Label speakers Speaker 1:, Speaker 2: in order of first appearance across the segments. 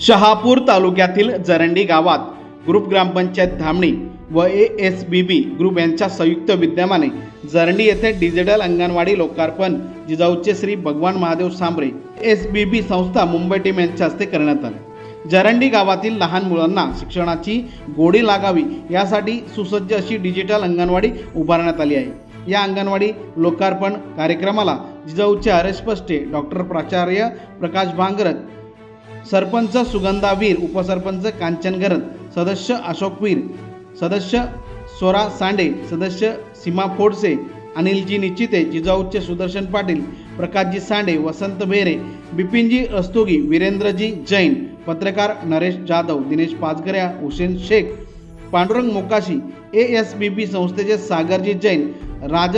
Speaker 1: शहापूर तालुक्यातील जरंडी गावात ग्रुप ग्रामपंचायत धामणी व ए एस बी बी ग्रुप यांच्या संयुक्त विद्यमाने जरंडी येथे डिजिटल अंगणवाडी लोकार्पण जिजाऊचे Shri Bhagwan Mahadev Sambare S B B संस्था मुंबई टीम यांच्या हस्ते करण्यात आले. जरंडी गावातील लहान मुलांना शिक्षणाची गोडी लागावी यासाठी सुसज्ज अशी डिजिटल अंगणवाडी उभारण्यात आली आहे. या अंगणवाडी लोकार्पण कार्यक्रमाला जिजाऊचे आर्यस्पष्टे डॉक्टर प्राचार्य प्रकाश भांगरत सरपंच सुगंधावीर उपसरपंच कांचन गरत सदस्य अशोक वीर सदस्य स्वरा सांडे सदस्य सीमा फोडसे अनिलजी निश्चिते जिजाऊचे सुदर्शन पाटील प्रकाशजी सांडे वसंत बेरे बिपिनजी रस्तोगी वीरेंद्रजी जैन पत्रकार Naresh Jadhav Dinesh Pachgarya Hussain Shaikh Pandurang Mokashi A S B B संस्थेचे सागरजी जैन राज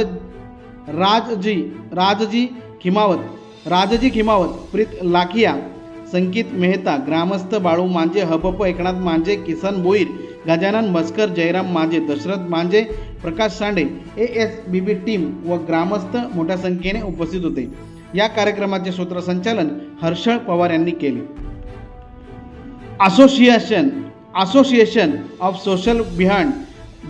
Speaker 1: राजजी राजजी खिमावत राजजी खिमावत प्रीत लाखिया संकित मेहता ग्रामस्थ बाळू मांजे हबप एकनाथ मांजे किसन बोईर गजानन मस्कर जयराम मांजे दशरथ मांजे प्रकाश सांडे ए एस बी बी टीम व ग्रामस्थ मोठ्या संख्येने उपस्थित होते. या कार्यक्रमाचे सूत्रसंचालन हर्षळ पवार यांनी केले. Association association of social behind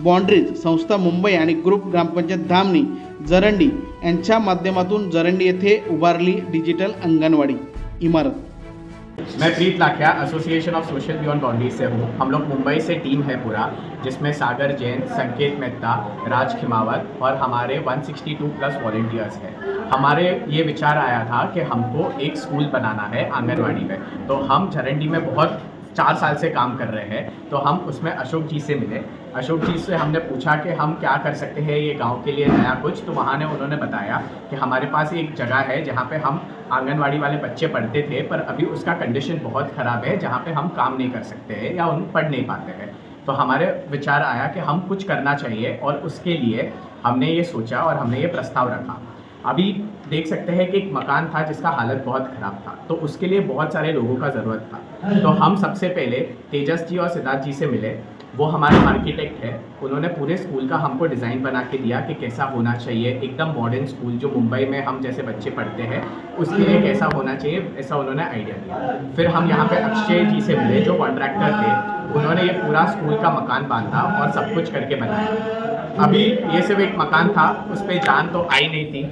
Speaker 1: boundaries संस्था मुंबई आणि ग्रुप ग्रामपंचायत धामणी जरंडी यांच्या माध्यमातून जरंडी येथे उभारली डिजिटल अंगणवाडी इमारत.
Speaker 2: मैं Preet Lakhia association of social beyond boundaries से हूँ। हम लोग मुंबई से टीम है पूरा, जिसमें सागर जैन, संकेत मेहता, राज खिमावत और हमारे 162 प्लस वॉल्टियर्स हैं। हमारे ये विचार आया था कि हमको एक स्कूल बनाना है आंगनवाड़ी में। तो हम झरंडी में बहुत चार साल से काम कर रहे हैं। तो हम उसमें अशोक जी से मिले। अशोक जी से हमने पूछा कि हम क्या कर सकते हैं ये गाँव के लिए नया कुछ तो वहाँ ने उन्होंने बताया कि हमारे पास एक जगह है जहाँ पे हम आंगनवाड़ी वाले बच्चे पढ़ते थे, पर अभी उसका कंडीशन बहुत ख़राब है, जहाँ पे हम काम नहीं कर सकते हैं या उन पढ़ नहीं पाते हैं। तो हमारे विचार आया कि हम कुछ करना चाहिए और उसके लिए हमने ये सोचा और हमने ये प्रस्ताव रखा। अभी देख सकते हैं कि एक मकान था जिसका हालत बहुत ख़राब था तो उसके लिए बहुत सारे लोगों का ज़रूरत था। तो हम सबसे पहले तेजस जी और सिद्धार्थ जी से मिले वो हमारे आर्किटेक्ट है। उन्होंने पूरे स्कूल का हमको डिज़ाइन बना के दिया कि कैसा होना चाहिए। एकदम मॉडर्न स्कूल जो मुंबई में हम जैसे बच्चे पढ़ते हैं, उसके लिए कैसा होना चाहिए, ऐसा उन्होंने आइडिया दिया। फिर हम यहाँ पे अक्षय जी से मिले जो कॉन्ट्रैक्टर थे। उन्होंने ये पूरा स्कूल का मकान बांधा और सब कुछ करके बनाया। अभी ये सिर्फ़ एक मकान था, उस पर जान तो आई नहीं थी।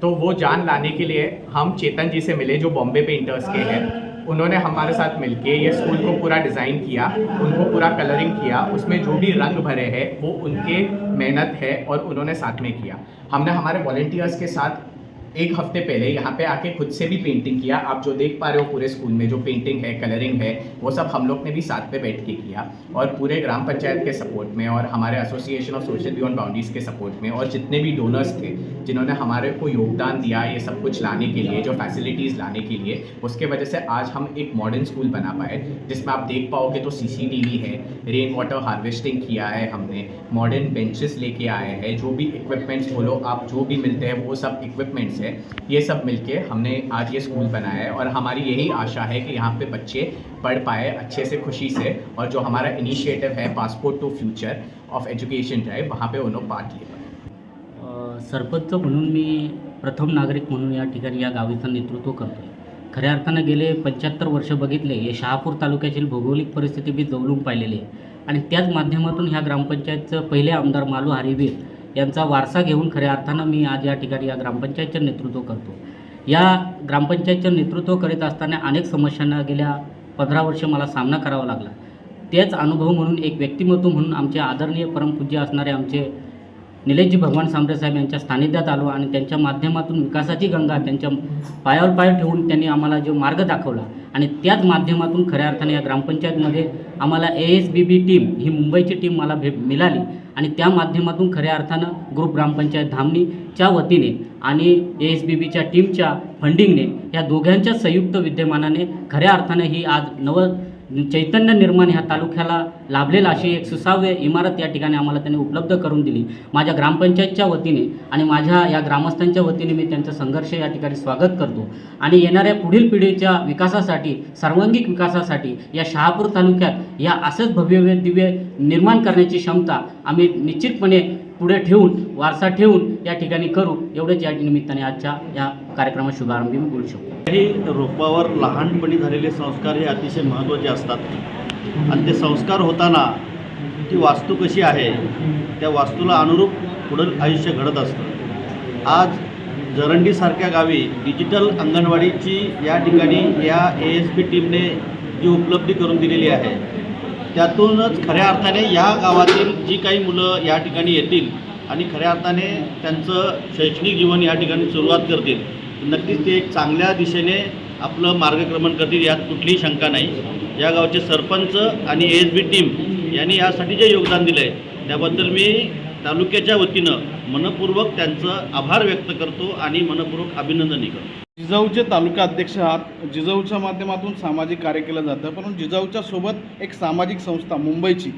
Speaker 2: तो वो जान लाने के लिए हम चेतन जी से मिले जो बॉम्बे पेंटर्स के हैं। उन्होंने हमारे साथ मिलके ये स्कूल को पूरा डिज़ाइन किया, उनको पूरा कलरिंग किया, उसमें जो भी रंग भरे हैं, वो उनके मेहनत है और उन्होंने साथ में किया। हमने हमारे वॉल्टियर्स के साथ एक हफ़्ते पहले यहाँ पे आके खुद से भी पेंटिंग किया। आप जो देख पा रहे हो पूरे स्कूल में जो पेंटिंग है कलरिंग है, वो सब हम लोग ने भी साथ पे बैठ के किया और पूरे ग्राम पंचायत के सपोर्ट में और हमारे association of social beyond boundaries K support में और जितने भी डोनर्स थे, जिन्होंने हमारे को योगदान दिया ये सब कुछ लाने के लिए, जो फैसिलिटीज़ लाने के लिए, उसके वजह से आज हम एक मॉडर्न स्कूल बना पाए, जिसमें आप देख पाओगे तो सीसीटीवी है रेन वाटर हार्वेस्टिंग किया है हमने मॉडर्न बेंचेस लेके आए हैं, जो भी इक्विपमेंट्स बोलो, आप जो भी मिलते हैं, वो सब इक्विपमेंट्स है ये सब मिलके हमने आज ये स्कूल बनाया है और हमारी यही आशा है कि यहाँ पे बच्चे पढ़ पाए अच्छे से खुशी से और जो हमारा इनिशिएटिव है passport to future of education drive वहाँ पे उन्होंने पार्ट लिया।
Speaker 3: सरपंच म्हणून मी प्रथम नागरिक म्हणून या ठिकाणी या गावीचं नेतृत्व करतो आहे खऱ्या अर्थानं गेले पंच्याहत्तर वर्ष बघितले हे शहापूर तालुक्यातील भौगोलिक परिस्थिती मी जवळून पाहिलेली आहे. आणि त्याच माध्यमातून ह्या ग्रामपंचायतचं पहिले आमदार मालू हरिवीर यांचा वारसा घेऊन खऱ्या अर्थानं मी आज या ठिकाणी या ग्रामपंचायतचं नेतृत्व करतो. या ग्रामपंचायतचं नेतृत्व करीत असताना अनेक समस्यांना गेल्या पंधरा वर्ष मला सामना करावा लागला. तेच अनुभव म्हणून एक व्यक्तिमत्व म्हणून आमचे आदरणीय परमपूज्य असणारे आमचे निलेशजी भगवान सांबरे साहेब यांच्या सानिध्यात आलो आणि त्यांच्या माध्यमातून विकासाची गंगा त्यांच्या पायावर पाय ठेवून त्यांनी आम्हाला जो मार्ग दाखवला आणि त्याच माध्यमातून खऱ्या अर्थाने या ग्रामपंचायतमध्ये आम्हाला ए एस बी बी टीम ही मुंबईची टीम मला भे मिळाली. आणि त्या माध्यमातून खऱ्या अर्थानं ग्रुप ग्रामपंचायत धामणीच्या वतीने आणि ए एस बी बीच्या टीमच्या फंडिंगने या दोघांच्या संयुक्त विद्यमानाने खऱ्या अर्थानं ही आज नव चैतन्य निर्माण ह्या तालुक्याला लाभलेला अशी एक सुसाव्य इमारत या ठिकाणी आम्हाला त्यांनी उपलब्ध करून दिली. माझ्या ग्रामपंचायतच्या वतीने आणि माझ्या या ग्रामस्थांच्या वतीने मी त्यांचं संघर्ष या ठिकाणी स्वागत करतो. आणि येणाऱ्या पुढील पिढीच्या विकासासाठी सर्वांगिक विकासासाठी या शहापूर तालुक्यात या असंच भव्य दिव्य निर्माण करण्याची क्षमता आम्ही निश्चितपणे पुढे ठेवून वारसा ठेवून या ठिकाणी करू एवढेच या निमित्ताने आजच्या या कार्यक्रमात शुभारंभी मी बोलू शकतो.
Speaker 4: हे रोपावर लहानपणी झालेले संस्कार हे अतिशय महत्त्वाचे असतात. आणि ते संस्कार होताना ती वास्तू कशी आहे त्या वास्तूला अनुरूप पुढं आयुष्य घडत असतं. आज जरंडीसारख्या गावी डिजिटल अंगणवाडीची या ठिकाणी या ए एस पी टीमने जी उपलब्धी करून दिलेली आहे त्यातूनच खऱ्या अर्थाने या गावातील जी काही मुलं या ठिकाणी येतील आणि खऱ्या अर्थाने त्यांचं शैक्षणिक जीवन या ठिकाणी सुरुवात करतील नक्कीच ते एक चांगल्या दिशेने आपलं मार्गक्रमण करतील यात कुठलीही शंका नाही. या गावचे सरपंच आणि एस बी टीम यांनी यासाठी जे योगदान दिलं आहे त्याबद्दल मी तालुक्याच्या वतीनं मनपूर्वक त्यांचं आभार व्यक्त करतो आणि मनपूर्वक अभिनंदनही करतो.
Speaker 1: जिजाऊचे तालुका अध्यक्ष आहात. जिजाऊच्या माध्यमातून सामाजिक कार्य केलं जातं परंतु जिजाऊच्या सोबत एक सामाजिक संस्था मुंबईची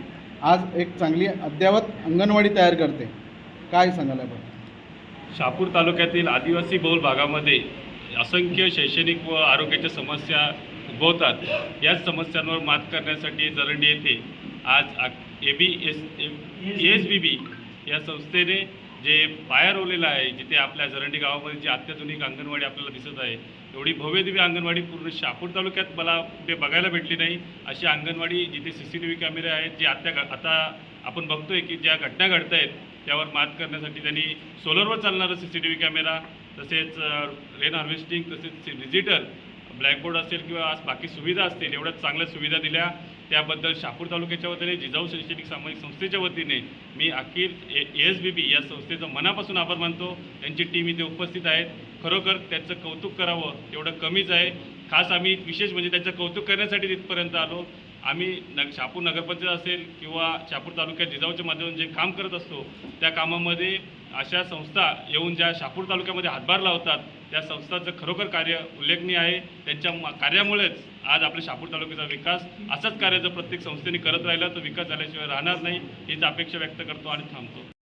Speaker 1: आज एक चांगली अद्ययावत अंगणवाडी तयार करते. काय सांगायला आपण
Speaker 5: शहापूर तालुक्यातील आदिवासी बहुल भागामध्ये असंख्य शैक्षणिक व आरोग्याच्या समस्या उद्भवतात. याच समस्यांवर मात करण्यासाठी जरंडी येथे आज A B S S B बी या संस्थेने जे पाया रोवलेलं आहे जिथे आपल्या जरंडी गावामध्ये जी अत्याधुनिक अंगणवाडी आपल्याला दिसत आहे एवढी भव्यदिव्य अंगणवाडी पूर्ण शहापूर तालुक्यात मला कुठे बघायला भेटली नाही. अशी अंगणवाडी जिथे सी सी टी व्ही कॅमेरे आहेत जे आत्या आता आपण बघतोय की ज्या घटना घडत आहेत त्यावर मात करण्यासाठी त्यांनी सोलरवर चालणारं C C T V camera तसेच रेन हार्वेस्टिंग तसेच डिजिटल ब्लॅकबोर्ड असेल किंवा आज बाकी सुविधा असतील एवढ्या चांगल्या सुविधा दिल्या. त्याबद्दल शापूर तालुक्याच्या वतीने जिजाऊ शैक्षणिक सामाजिक संस्थेच्या वतीने मी अखिल ए एस बी बी या संस्थेचं मनापासून आभार मानतो. त्यांची टीम इथे उपस्थित आहेत. खरोखर त्याचं कौतुक करावं तेवढं कमीच आहे. खास आम्ही विशेष म्हणजे त्याचं कौतुक करण्यासाठी तिथपर्यंत आलो. आम्ही नग शापूर नगरपंचायत असेल किंवा शापूर तालुक्यात जिजाऊच्या माध्यमातून जे काम करत असतो त्या कामामध्ये अशा संस्था येऊन ज्या शापूर तालुक्यामध्ये हातभार लावतात त्या संस्थाचं खरोखर कार्य उल्लेखनीय आहे. त्यांच्या कार्यामुळेच आज आपल्या शापूर तालुक्याचा विकास असंच कार्य जर प्रत्येक संस्थेने करत राहिला तर विकास झाल्याशिवाय राहणार नाही हीच अपेक्षा व्यक्त करतो आणि थांबतो.